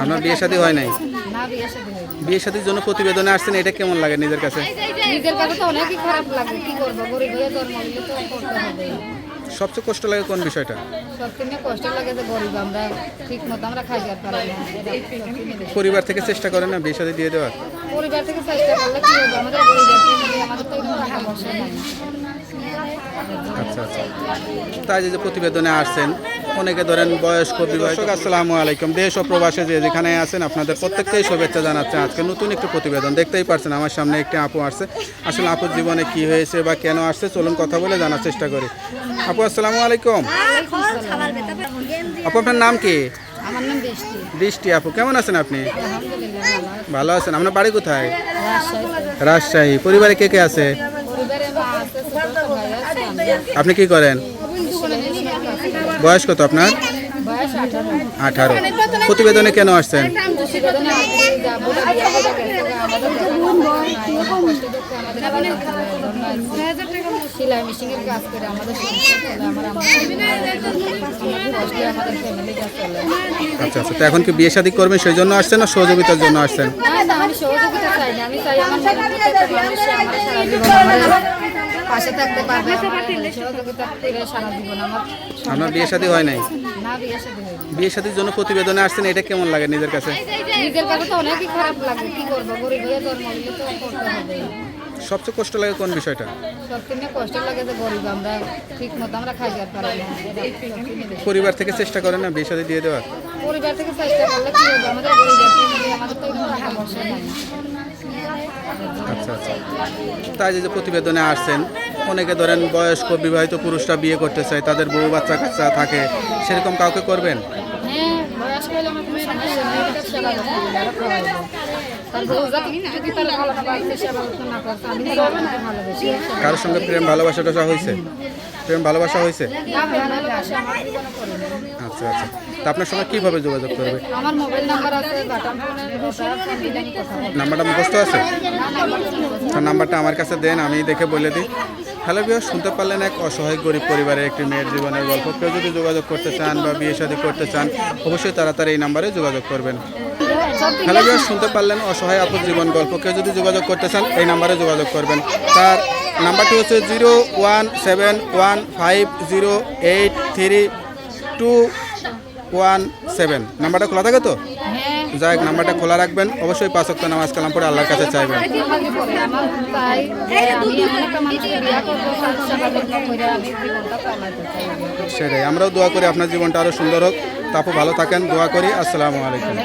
আপনার বিয়ে শাদী হয় নাই? বিয়ে সাথে জন্য প্রতিবেদনে আসছেন এটা কেমন লাগে নিজের কাছে? নিজের কাছে তো অনেকই খারাপ লাগে কি করব? গরিব হয়ে জন্ম নিলে তো করতে হবে সবচেয়ে কষ্ট লাগে কোন বিষয়টা? সত্যি কষ্ট লাগে যে গরিব আমরা ঠিক মতো আমরা খাই যাতে পারি না। এটা সত্যি নিয়ে বেশি। পরিবার থেকে চেষ্টা করেন না বিয়ে শাদী দিয়ে দেওয়ার? পরিবার থেকে চেষ্টা করলে কি হবে? আমাদের গরিব আমাদের তো কোনো টাকা পয়সা নাই। আচ্ছা আচ্ছা। তাই যে প্রতিবেদনে আসছেন অনেকে ধরেন বয়স্ক দর্শক আসসালামু আলাইকুম। দেশ ও প্রবাসে যে যেখানে আছেন আপনাদের প্রত্যেককেই শুভেচ্ছা জানাচ্ছে। আজকে নতুন একটি প্রতিবেদন দেখতেই পারছেন আমার সামনে একটি আপু আসছে। আসলে আপুর জীবনে কি হয়েছে বা কেন আসছে চলুন কথা বলে জানার চেষ্টা করি। আপু আসসালামু আলাইকুম। আপু আপনার নাম কি? আমার বৃষ্টি। বৃষ্টি আপু কেমন আছেন আপনি? ভালো ভালো আছেন আপনার বাড়ি কোথায়? রাজশাহী। পরিবারে কে কে আছে পরিবারে মা আছে ছোট ভাই আছে আমি আপনি কি করেন? বয়স কত আপনার? আঠারো। প্রতিবেদনে কেন আসছেন। সেলাই মেশিনের কাজ করে আমাদের আচ্ছা আচ্ছা। তো এখন কি বিয়ে শাদী করবেন সেই জন্য আসছেন না সহযোগিতার জন্য আসছেন? না না আমি সহযোগিতা চাই আমি চাই আমার মনের মানুষ আমার সারা জীবন আমার পাশে থাকতে পারবে আমার সহযোগিতা করে সারা জীবন আমার আপনার বিয়ে শাদী হয় নাই? না বিয়ে সাথে বিয়ে জন্য প্রতিবেদনে আসছেন এটা কেমন লাগে নিজের কাছে? নিজের কাছে তো অনেকই খারাপ লাগে কি করব? গরিব হয়ে জন্ম নিলে তো করতে হবে সবচেয়ে কষ্ট লাগে কোন বিষয়টা? কষ্ট লাগে যে গরিব আমরা ঠিক মতো আমরা খাই পারি না। এটা সত্যি নিয়ে বেশি। পরিবার থেকে চেষ্টা করেন না বিয়ে শাদী দিয়ে দেওয়ার? পরিবার থেকে চেষ্টা করলে কি হবে? আমাদের গরিব আমাদের তো কোনো নাই। আচ্ছা আচ্ছা। তাই যে প্রতিবেদনে আসছেন অনেকে ধরেন বয়স্ক বিবাহিত পুরুষরা বিয়ে করতে চায় তাদের বউ বাচ্চা কাচ্চা থাকে সেরকম কাউকে করবেন? হ্যাঁ কারোর সঙ্গে প্রেম ভালোবাসা টাসা হয়েছে? প্রেম ভালোবাসা হয়েছে? আচ্ছা আচ্ছা। তা আপনার সঙ্গে কীভাবে যোগাযোগ করবে? আমার মোবাইল নাম্বার আছে নাম্বারটা মুখস্থ আছে? নাম্বারটা আমার কাছে দেন আমি দেখে বলে দিই। হ্যালো শুনতে পারলেন এক অসহায় গরিব পরিবারের একটি মেয়ের জীবনের গল্প। কেউ যদি যোগাযোগ করতে চান বা বিয়ে শাদী করতে চান, অবশ্যই তারা তার এই নাম্বারে যোগাযোগ করবেন। হ্যালো শুনতে পারলেন অসহায় আপুর জীবন গল্প। কেউ যদি যোগাযোগ করতে চান, এই নাম্বারে যোগাযোগ করবেন। তার নাম্বারটি হচ্ছে zero one seven one five zero eight three two one seven নাম্বারটা খোলা থাকে তো হ্যাঁ যাই হোক, নাম্বারটা খোলা রাখবেন অবশ্যই পাঁচ অক্ট নামাজ কালাম পরে আল্লাহর কাছে চাইবেন সেটাই আমরাও দোয়া করি আপনার জীবনটা আরও সুন্দর হোক তারপর ভালো থাকেন দোয়া করি আসসালামু আলাইকুম